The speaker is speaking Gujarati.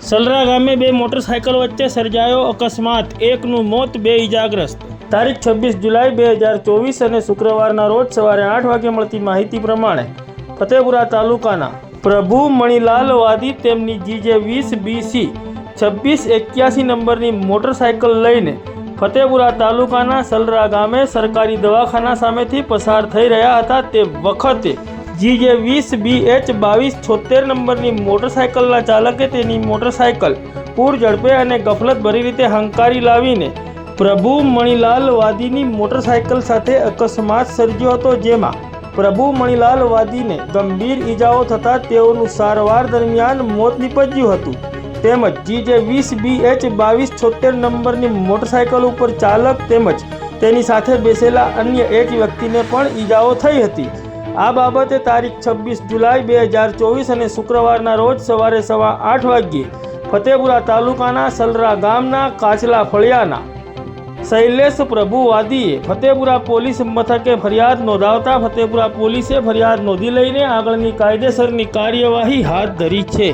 સલરા ગામે બે મોટરસાયકલ વચ્ચે સર્જાયો અકસ્માત. એકનું મોત, બે ઇજાગ્રસ્ત તારીખ છવ્વીસ જુલાઈ બે હજાર ચોવીસ અને શુક્રવારના રોજ સવારે આઠ વાગે મળતી માહિતી પ્રમાણે ફતેપુરા તાલુકાના પ્રભુ મણિલાલ વાદી તેમની જીજે વીસ બીસી છવ્વીસ એક્યાસી નંબરની મોટરસાયકલ લઈને ફતેપુરા તાલુકાના સલરા ગામે સરકારી દવાખાના સામેથી પસાર થઈ રહ્યા હતા. તે વખતે જીજે વીસ બી એચ બાવીસ છોતેર નંબરની મોટરસાયકલના ચાલકે તેની મોટરસાયકલ પૂર ઝડપે અને ગફલત ભરી રીતે હંકારી લાવીને પ્રભુ મણિલાલ વાદીની મોટરસાયકલ સાથે અકસ્માત સર્જ્યો હતો, જેમાં પ્રભુ મણિલાલ વાદીને ગંભીર ઈજાઓ થતાં તેઓનું સારવાર દરમિયાન મોત નીપજ્યું હતું. તેમજ જી જે વીસ બી એચ બાવીસ છોતેર નંબરની મોટરસાયકલ ઉપર ચાલક તેમજ તેની સાથે બેસેલા અન્ય એક વ્યક્તિને પણ ઈજાઓ થઈ હતી. આ બાબતે તારીખ છવ્વીસ જુલાઈ બે હજાર ચોવીસ અને શુક્રવારના રોજ સવારે સવા આઠ વાગ્યે ફતેપુરા તાલુકાના સલરા ગામના કાચલા ફળિયાના શૈલેષ પ્રભુવાદીએ ફતેપુરા પોલીસ મથકે ફરિયાદ નોંધાવતા ફતેપુરા પોલીસે ફરિયાદ નોંધી લઈને આગળની કાયદેસરની કાર્યવાહી હાથ ધરી છે.